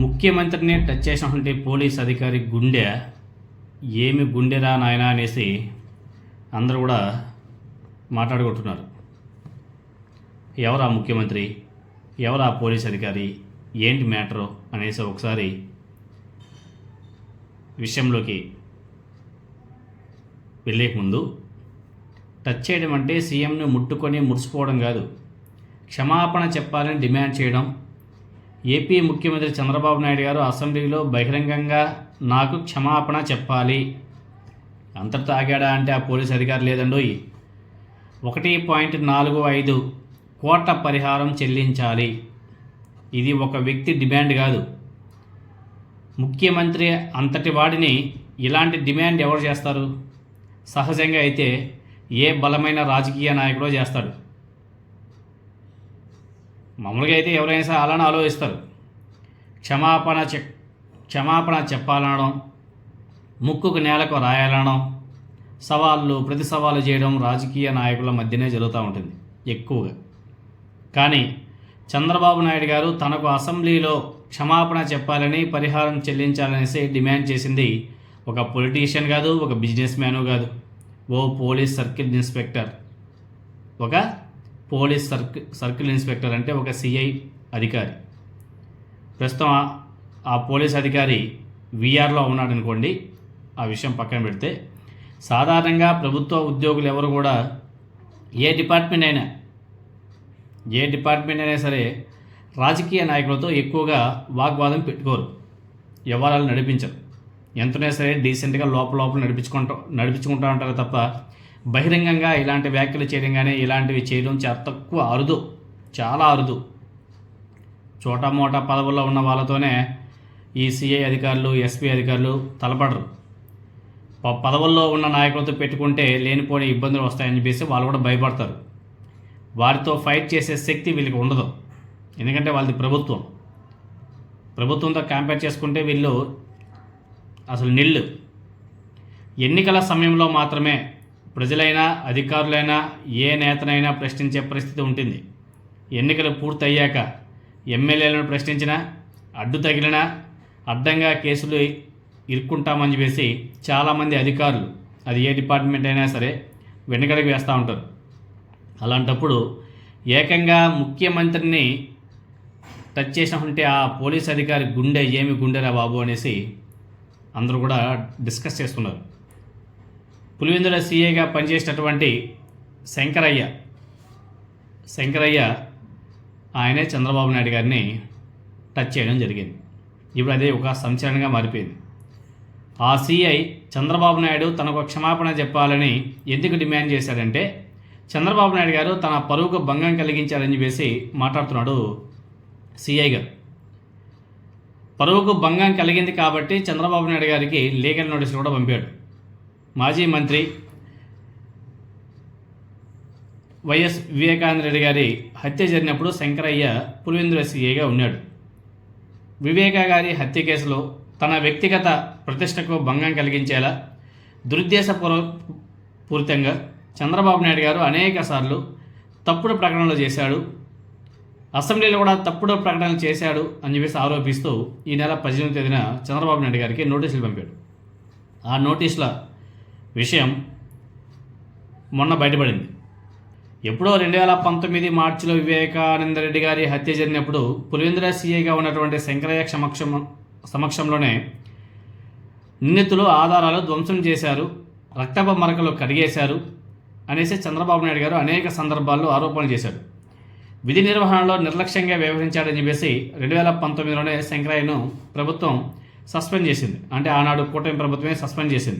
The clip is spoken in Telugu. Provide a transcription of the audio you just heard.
ముఖ్యమంత్రిని టచ్ చేసినటువంటి పోలీస్ అధికారి గుండె ఏమి గుండెరా నాయనా అనేసి అందరూ కూడా మాట్లాడుకుంటున్నారు. ఎవరా ముఖ్యమంత్రి? ఎవరా పోలీస్ అధికారి? ఏంటి మ్యాటరు? అనేసి ఒకసారి విషయంలోకి వెళ్ళేకముందు టచ్ చేయడం అంటే సీఎంను ముట్టుకొని మురిసిపోవడం కాదు. క్షమాపణ చెప్పాలని డిమాండ్ చేయడం ఏపీ ముఖ్యమంత్రి చంద్రబాబు నాయుడు గారు అసెంబ్లీలో బహిరంగంగా నాకు క్షమాపణ చెప్పాలి. అంత తాగాడా అంటే ఆ పోలీస్ అధికారి లేదండోయ్. ఒకటి పాయింట్ నాలుగు ఐదు కోట్ల పరిహారం చెల్లించాలి. ఇది ఒక వ్యక్తి డిమాండ్ కాదు. ముఖ్యమంత్రి అంతటి వాడిని ఇలాంటి డిమాండ్ ఎవరు చేస్తారు? సహజంగా అయితే ఏ బలమైన రాజకీయ నాయకుడో చేస్తాడు. మామూలుగా అయితే ఎవరైనా సరే అలానే ఆలోచిస్తారు. క్షమాపణ చె క్షమాపణ చెప్పాలనడం ముక్కుకు నేలకు రాయాలనడం సవాళ్ళు ప్రతి సవాళ్ళు చేయడం రాజకీయ నాయకుల మధ్యనే జరుగుతూ ఉంటుంది ఎక్కువగా. కానీ చంద్రబాబు నాయుడు గారు తనకు అసెంబ్లీలో క్షమాపణ చెప్పాలని పరిహారం చెల్లించాలనేసి డిమాండ్ చేసింది ఒక పొలిటీషియన్ కాదు ఒక బిజినెస్ మ్యాను కాదు ఓ పోలీస్ సర్కిల్ ఇన్స్పెక్టర్. ఒక పోలీస్ సర్కిల్ సర్కిల్ ఇన్స్పెక్టర్ అంటే ఒక సిఐ అధికారి. ప్రస్తుతం ఆ- పోలీస్ అధికారి విఆర్లో ఉన్నాడు అనుకోండి ఆ విషయం పక్కన పెడితే సాధారణంగా ప్రభుత్వ ఉద్యోగులు ఎవరు కూడా ఏ డిపార్ట్మెంట్ అయినా ఏ డిపార్ట్మెంట్ అయినా సరే రాజకీయ నాయకులతో ఎక్కువగా వాగ్వాదం పెట్టుకోరు. వ్యవహారాలు నడిపించరు. ఎంతనే సరే డీసెంట్గా లోపల లోపల నడిపించుకుంటూ నడిపించుకుంటూ ఉంటారు తప్ప బహిరంగంగా ఇలాంటి వ్యాఖ్యలు చేయడం కానీ ఇలాంటివి చేయడం చాలా తక్కువ అరుదు చాలా అరుదు. చోటా మోటా పదవుల్లో ఉన్న వాళ్ళతోనే ఈ సిఐ అధికారులు ఎస్పీ అధికారులు తలపడరు. ప- పదవుల్లో ఉన్న నాయకులతో పెట్టుకుంటే లేనిపోని ఇబ్బందులు వస్తాయని చెప్పేసి వాళ్ళు కూడా భయపడతారు. వారితో ఫైట్ చేసే శక్తి వీళ్ళకి ఉండదు. ఎందుకంటే వాళ్ళది ప్రభుత్వం. ప్రభుత్వంతో కంపేర్ చేసుకుంటే వీళ్ళు అసలు నిల్లు. ఎన్నికల సమయంలో మాత్రమే ప్రజలైనా అధికారులైనా ఏ నేతనైనా ప్రశ్నించే పరిస్థితి ఉంటుంది. ఎన్నికలు పూర్తయ్యాక ఎమ్మెల్యేలను ప్రశ్నించినా అడ్డు తగిలినా అడ్డంగా కేసులు ఇరుక్కుంటామని చెప్పేసి చాలామంది అధికారులు అది ఏ డిపార్ట్మెంట్ అయినా సరే వెనుకడికి వేస్తూ ఉంటారు. అలాంటప్పుడు ఏకంగా ముఖ్యమంత్రిని టచ్ చేసినటువంటి ఆ పోలీస్ అధికారి గుండె ఏమి గుండెరా బాబు అనేసి అందరూ కూడా డిస్కస్ చేస్తున్నారు. పులివెందుల సీఏగా పనిచేసినటువంటి శంకరయ్య శంకరయ్య ఆయనే చంద్రబాబు నాయుడు గారిని టచ్ చేయడం జరిగింది. ఇప్పుడు అదే ఒక సంచలనంగా మారిపోయింది. ఆ సీఐ చంద్రబాబు నాయుడు తనకు క్షమాపణ చెప్పాలని ఎందుకు డిమాండ్ చేశాడంటే చంద్రబాబు నాయుడు గారు తన పరువుకు భంగం కలిగించారని చెప్పేసి మాట్లాడుతున్నాడు సీఐ గారు. పరువుకు భంగం కలిగింది కాబట్టి చంద్రబాబు నాయుడు గారికి లీగల్ నోటీసులు కూడా పంపాడు. మాజీ మంత్రి వైఎస్ వివేకానంద రెడ్డి గారి హత్య జరిగినప్పుడు శంకరయ్య పులివెందుల సీఏగా ఉన్నాడు. వివేక గారి హత్య కేసులో తన వ్యక్తిగత ప్రతిష్టకు భంగం కలిగించేలా దురుద్దేశపూర్వ పూరితంగా చంద్రబాబు నాయుడు గారు అనేక సార్లు తప్పుడు ప్రకటనలు చేశాడు. అసెంబ్లీలో కూడా తప్పుడు ప్రకటనలు చేశాడు అని చెప్పేసి ఆరోపిస్తూ ఈ నెల పద్దెనిమిది తేదీన చంద్రబాబు నాయుడు గారికి నోటీసులు పంపాడు. ఆ నోటీసుల విషయం మొన్న బయటపడింది. ఎప్పుడో రెండు వేల పంతొమ్మిది మార్చిలో వివేకానంద రెడ్డి గారి హత్య జరిగినప్పుడు పులివెందుల సీఏగా ఉన్నటువంటి శంకరయ్య సమక్షం సమక్షంలోనే నిందితులు ఆధారాలు ధ్వంసం చేశారు రక్తప మరకలు కడిగేశారు అనేసి చంద్రబాబు నాయుడు గారు అనేక సందర్భాల్లో ఆరోపణలు చేశారు. విధి నిర్వహణలో నిర్లక్ష్యంగా వ్యవహరించాడని చెప్పేసి రెండు వేల పంతొమ్మిదిలోనే శంకరయ్యను ప్రభుత్వం సస్పెండ్ చేసింది. అంటే ఆనాడు కూటమి ప్రభుత్వమే సస్పెండ్ చేసింది.